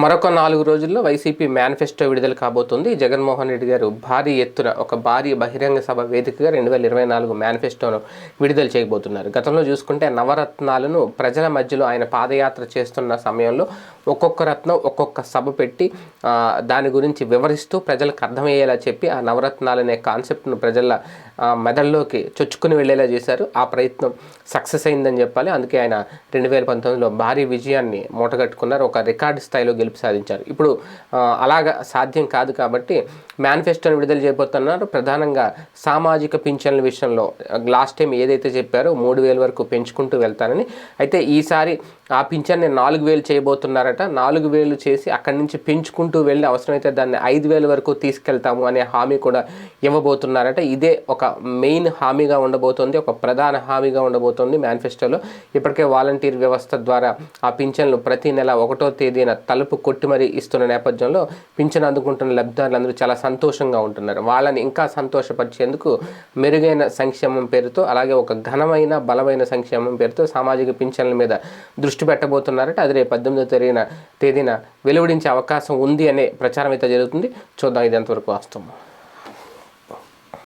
మరొక నాలుగు రోజుల్లో వైసీపీ మేనిఫెస్టో విడుదల కాబోతుంది. జగన్మోహన్ రెడ్డి గారు భారీ ఎత్తున ఒక భారీ బహిరంగ సభ వేదికగా రెండు వేల ఇరవై నాలుగు మేనిఫెస్టోను విడుదల చేయబోతున్నారు. గతంలో చూసుకుంటే నవరత్నాలను ప్రజల మధ్యలో ఆయన పాదయాత్ర చేస్తున్న సమయంలో ఒక్కొక్క రత్నం ఒక్కొక్క సభ పెట్టి దాని గురించి వివరిస్తూ ప్రజలకు అర్థమయ్యేలా చెప్పి ఆ నవరత్నాలనే కాన్సెప్ట్ను ప్రజల మెదడులోకి చొచ్చుకుని వెళ్ళేలా చేశారు. ఆ ప్రయత్నం సక్సెస్ అయిందని చెప్పాలి. అందుకే ఆయన రెండు వేల పంతొమ్మిదిలో భారీ విజయాన్ని మూటగట్టుకున్నారు. ఒక రికార్డు స్థాయిలో గెలుపు సాధించారు. ఇప్పుడు అలాగ అలాగా సాధ్యం కాదు కాబట్టి మేనిఫెస్టోని విడుదల చేయబోతున్నారు. ప్రధానంగా సామాజిక పింఛన్ల విషయంలో లాస్ట్ టైం ఏదైతే చెప్పారో మూడు వేల వరకు పెంచుకుంటూ వెళ్తానని. అయితే ఈసారి ఆ పింఛన్ని నాలుగు వేలు చేయబోతున్నారట. నాలుగు వేలు చేసి అక్కడి నుంచి పెంచుకుంటూ వెళ్ళి అవసరమైతే దాన్ని ఐదు వేల వరకు తీసుకెళ్తాము అనే హామీ కూడా ఇవ్వబోతున్నారట. ఇదే ఒక మెయిన్ హామీగా ఉండబోతోంది ఒక ప్రధాన హామీగా ఉండబోతోంది మేనిఫెస్టోలో. ఇప్పటికే వాలంటీర్ వ్యవస్థ ద్వారా ఆ పింఛన్లు ప్రతి నెల ఒకటో తేదీన తలుపు తలుపు కొట్టి మరీ ఇస్తున్న నేపథ్యంలో పింఛను అందుకుంటున్న లబ్ధిదారులందరూ చాలా సంతోషంగా ఉంటున్నారు. వాళ్ళని ఇంకా సంతోషపరిచేందుకు మెరుగైన సంక్షేమం పేరుతో అలాగే ఒక ఘనమైన బలమైన సంక్షేమం పేరుతో సామాజిక పింఛన్ల మీద దృష్టి పెట్టబోతున్నారట. అది రేపు పద్దెనిమిదో తేదీన తేదీన వెలువడించే అవకాశం ఉంది అనే ప్రచారం అయితే జరుగుతుంది. చూద్దాం ఇది ఎంతవరకు వాస్తవం.